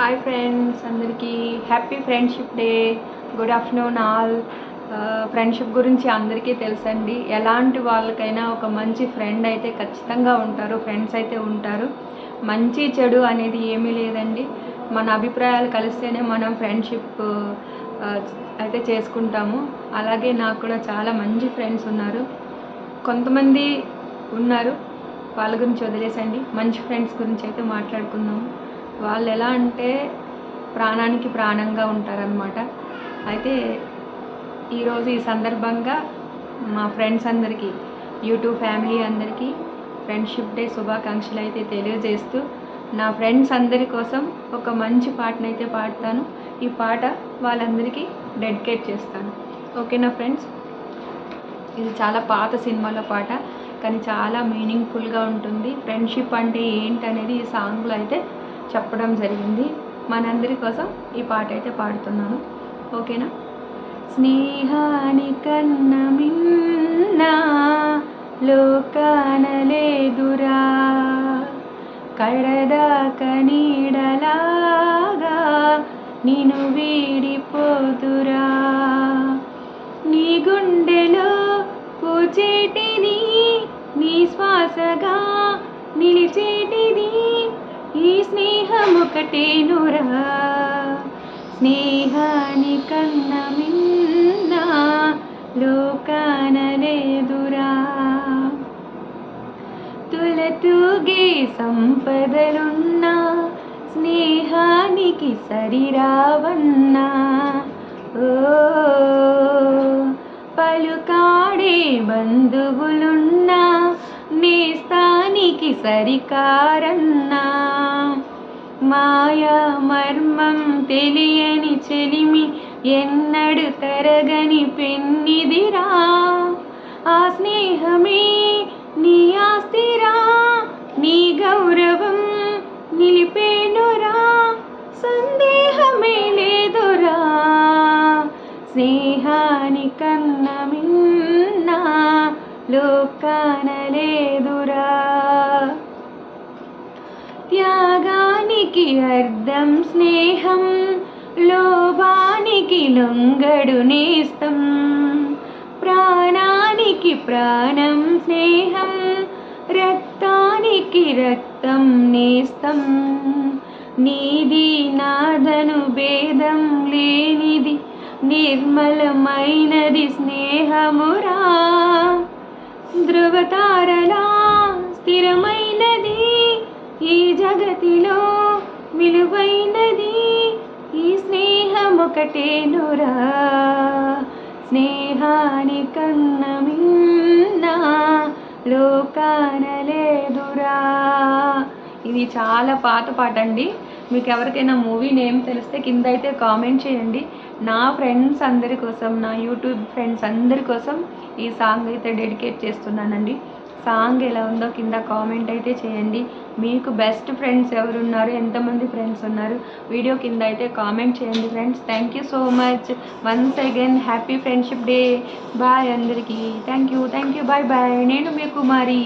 Hi friends అందరికీ happy friendship day. Good afternoon all. Friendship గురించి అందరికీ తెలుసండి. ఎలాంటి వాళ్ళకైనా ఒక మంచి ఫ్రెండ్ అయితే ఖచ్చితంగా ఉంటారు ఫ్రెండ్స్ అయితే ఉంటారు. మంచి చెడు అనేది ఏమీ లేదండి. మన అభిప్రాయాలు కలిస్తేనే మనం ఫ్రెండ్షిప్ అయితే చేసుకుంటాము. అలాగే నాకు కూడా చాలా మంచి ఫ్రెండ్స్ ఉన్నారు. కొంతమంది ఉన్నారు. వాళ్ళ గురించి వదిలేసండి. మంచి ఫ్రెండ్స్ గురించి అయితే మాట్లాడుకుందాము. వాళ్ళు ఎలా అంటే ప్రాణానికి ప్రాణంగా ఉంటారనమాట అయితే ఈరోజు ఈ సందర్భంగా మా ఫ్రెండ్స్ అందరికీ యూట్యూబ్ ఫ్యామిలీ అందరికీ ఫ్రెండ్షిప్ డే శుభాకాంక్షలు అయితే తెలియజేస్తూ నా ఫ్రెండ్స్ అందరి కోసం ఒక మంచి పాటనైతే పాడతాను. ఈ పాట వాళ్ళందరికీ డెడికేట్ చేస్తాను. ఓకేనా ఫ్రెండ్స్? ఇది చాలా పాత సినిమాలో పాట కానీ చాలా మీనింగ్ఫుల్గా ఉంటుంది. ఫ్రెండ్షిప్ అంటే ఏంటనేది ఈ సాంగ్లో అయితే చెప్పడం జరిగింది. మనందరి కోసం ఈ పాట అయితే పాడుతున్నాను. ఓకేనా? స్నేహాని కన్నమిన్నా లోకాన లేదురా కడదాక నీడలాగా నిన్ను వీడిపోదురా నీ గుండెలో పూచేటిది నీ శ్వాసగా నిలిచేటిది ఈ స్నేహముకటే ఒకటేనురా స్నేహాని కన్న మిన్న లోకాన లేదురా. తులతూగే సంపదలున్నా స్నేహానికి సరిరావన్నా ఓ పలుకాడే బంధువులున్నా నేస్తానికి సరికారన్నా. మాయా మర్మం తెలియని చెలిమి ఎన్నడు తరగని పెన్నిదిరా. ఆ స్నేహమే నీ ఆస్తిరా నీ గౌరవం నిలిపేనురా. సందేహమే లేదురా. స్నేహాని కన్న మిన్న అర్థం స్నేహం లోభానికి లొంగడు నేస్తం. ప్రాణానికి ప్రాణం స్నేహం రక్తానికి రక్తం నేస్తం. నీది నాదను భేదం లేనిది నిర్మలమైనది స్నేహమురా. ధ్రువతారలా స్థిరమైనది ఈ జగతిలో. విలువైనది. ఈ స్నేహం ఒకటేనురా స్నేహాని కన్న మిన్న లోకానలేదురా ఇది చాలా పాత పాట అండి మీకు ఎవరికైనా మూవీ నేమ్ తెలిస్తే కింద అయితే కామెంట్ చేయండి. నా ఫ్రెండ్స్ అందరి కోసం నా యూట్యూబ్ ఫ్రెండ్స్ అందరి కోసం ఈ సాంగ్ అయితే డెడికేట్ చేస్తున్నానండి. సాంగ్ ఎలా ఉందో కింద కామెంట్ అయితే చేయండి. మీకు బెస్ట్ ఫ్రెండ్స్ ఎవరున్నారు? ఎంతమంది ఫ్రెండ్స్ ఉన్నారు? వీడియో కింద అయితే కామెంట్ చేయండి friends thank you so much once again happy friendship day bye అందరికీ. Thank you thank you bye bye నేను మీ కుమారి.